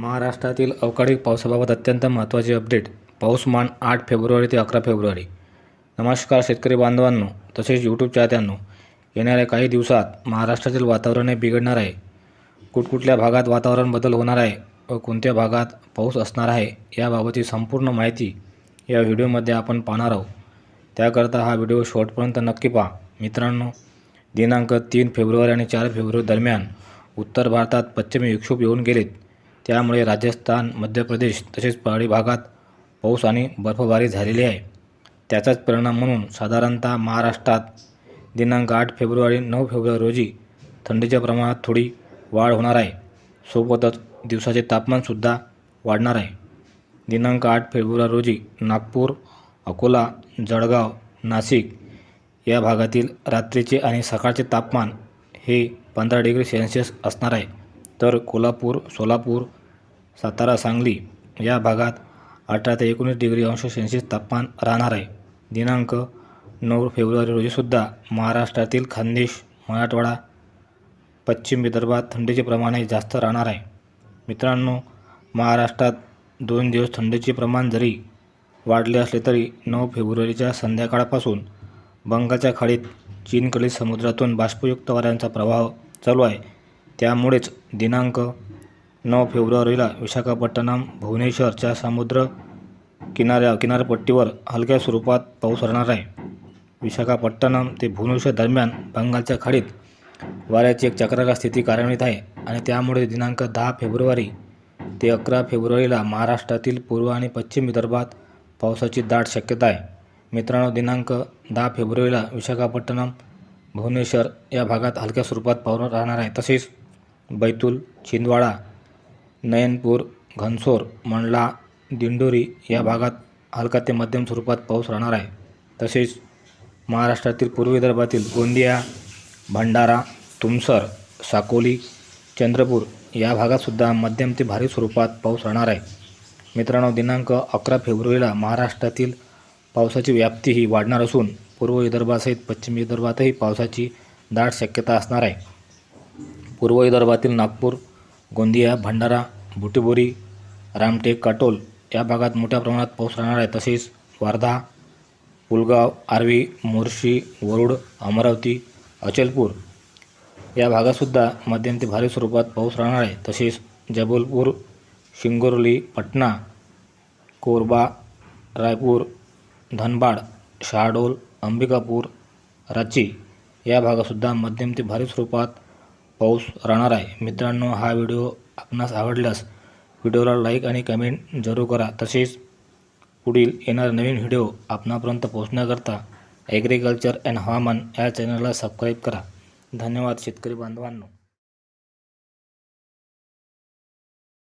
महाराष्ट्रातील अवकाळी पावसाबाबत अत्यंत महत्त्वाचे अपडेट. पाऊसमान आठ फेब्रुवारी ते अकरा फेब्रुवारी. नमस्कार शेतकरी बांधवांनो तसेच यूट्यूब चाहत्यांनो येणाऱ्या काही दिवसात महाराष्ट्रातील वातावरण हे बिघडणार आहे. कुठकुठल्या भागात वातावरण बदल होणार आहे व कोणत्या भागात पाऊस असणार आहे याबाबतची संपूर्ण माहिती या व्हिडिओमध्ये आपण पाहणार आहोत. त्याकरता हा व्हिडिओ शेवटपर्यंत नक्की पहा. मित्रांनो दिनांक तीन फेब्रुवारी आणि चार फेब्रुवारी दरम्यान उत्तर भारतात पश्चिमी विक्षोभ येऊन गेलेत. त्यामुळे राजस्थान मध्य प्रदेश तसेच पहाडी भागात पाऊस आणि बर्फबारी झालेली आहे. त्याचाच परिणाम म्हणून साधारणतः महाराष्ट्रात दिनांक आठ फेब्रुवारी नऊ फेब्रुवारी रोजी थंडीच्या प्रमाणात थोडी वाढ होणार आहे. सोबतच दिवसाचे तापमानसुद्धा वाढणार आहे. दिनांक आठ फेब्रुवारी रोजी नागपूर अकोला जळगाव नाशिक या भागातील रात्रीचे आणि सकाळचे तापमान हे पंधरा डिग्री सेल्सिअस असणार आहे. तर कोल्हापूर सोलापूर सातारा सांगली या भागात अठरा ते एकोणीस डिग्री अंश सेल्सिअस तापमान राहणार आहे. दिनांक नऊ फेब्रुवारी रोजीसुद्धा महाराष्ट्रातील खानदेश मराठवाडा पश्चिम विदर्भात थंडीचे प्रमाण हे जास्त राहणार आहे. मित्रांनो महाराष्ट्रात दोन दिवस थंडीचे प्रमाण जरी वाढले असले तरी नऊ फेब्रुवारीच्या संध्याकाळपासून बंगालच्या खाडीत चीनकडील समुद्रातून बाष्पयुक्त वाऱ्यांचा प्रवाह चालू आहे. त्यामुळेच दिनांक नऊ फेब्रुवारीला विशाखापट्टणम भुवनेश्वरच्या समुद्र किनाऱ्या किनारपट्टीवर हलक्या स्वरूपात पाऊस राहणार आहे. विशाखापट्टणम ते भुवनेश्वर दरम्यान बंगालच्या खाडीत वाऱ्याची एक चक्राकार स्थिती कार्यान्वित आहे आणि त्यामुळे दिनांक दहा फेब्रुवारी ते अकरा फेब्रुवारीला महाराष्ट्रातील पूर्व आणि पश्चिम विदर्भात पावसाची दाट शक्यता आहे. मित्रांनो दिनांक दहा फेब्रुवारीला विशाखापट्टणम भुवनेश्वर या भागात हलक्या स्वरूपात पाऊस राहणार आहे. तसेच बैतूल छिंदवाडा नयनपूर घनसोर मंडला दिंडोरी या भागात हलका ते मध्यम स्वरूपात पाऊस राहणार आहे. तसेच महाराष्ट्रातील पूर्व विदर्भातील गोंदिया भंडारा तुमसर साकोली चंद्रपूर या भागातसुद्धा मध्यम ते भारी स्वरूपात पाऊस राहणार आहे. मित्रांनो दिनांक अकरा फेब्रुवारीला महाराष्ट्रातील पावसाची व्याप्ती ही वाढणार असून पूर्व विदर्भासहित पश्चिम विदर्भातही पावसाची दाट शक्यता असणार आहे. पूर्व विदर्भातील नागपूर गोंदिया भंडारा बुटीबोरी रामटेक काटोल या भागात मोठ्या प्रमाणात पाऊस राहणार आहे. तसेच वर्धा पुलगाव आर्वी मोर्शी वरुड अमरावती अचलपूर या भागातसुद्धा मध्यम ते भारी स्वरूपात पाऊस राहणार आहे. तसेच जबलपूर शिंगोर्ली पटना कोरबा रायपूर धनबाड शहाडोल अंबिकापूर रांची या भागातसुद्धा मध्यम ते भारी स्वरूपात पाऊस राहणार आहे. मित्रांनो हा व्हिडिओ आपणास आवडल्यास व्हिडिओला लाईक आणि कमेंट जरूर करा. तसेच पुढील येणारा नवीन व्हिडिओ आपणापर्यंत पोहोचण्याकरता ॲग्रिकल्चर अँड हवामान या चॅनलला सबस्क्राईब करा. धन्यवाद शेतकरी बांधवांनो.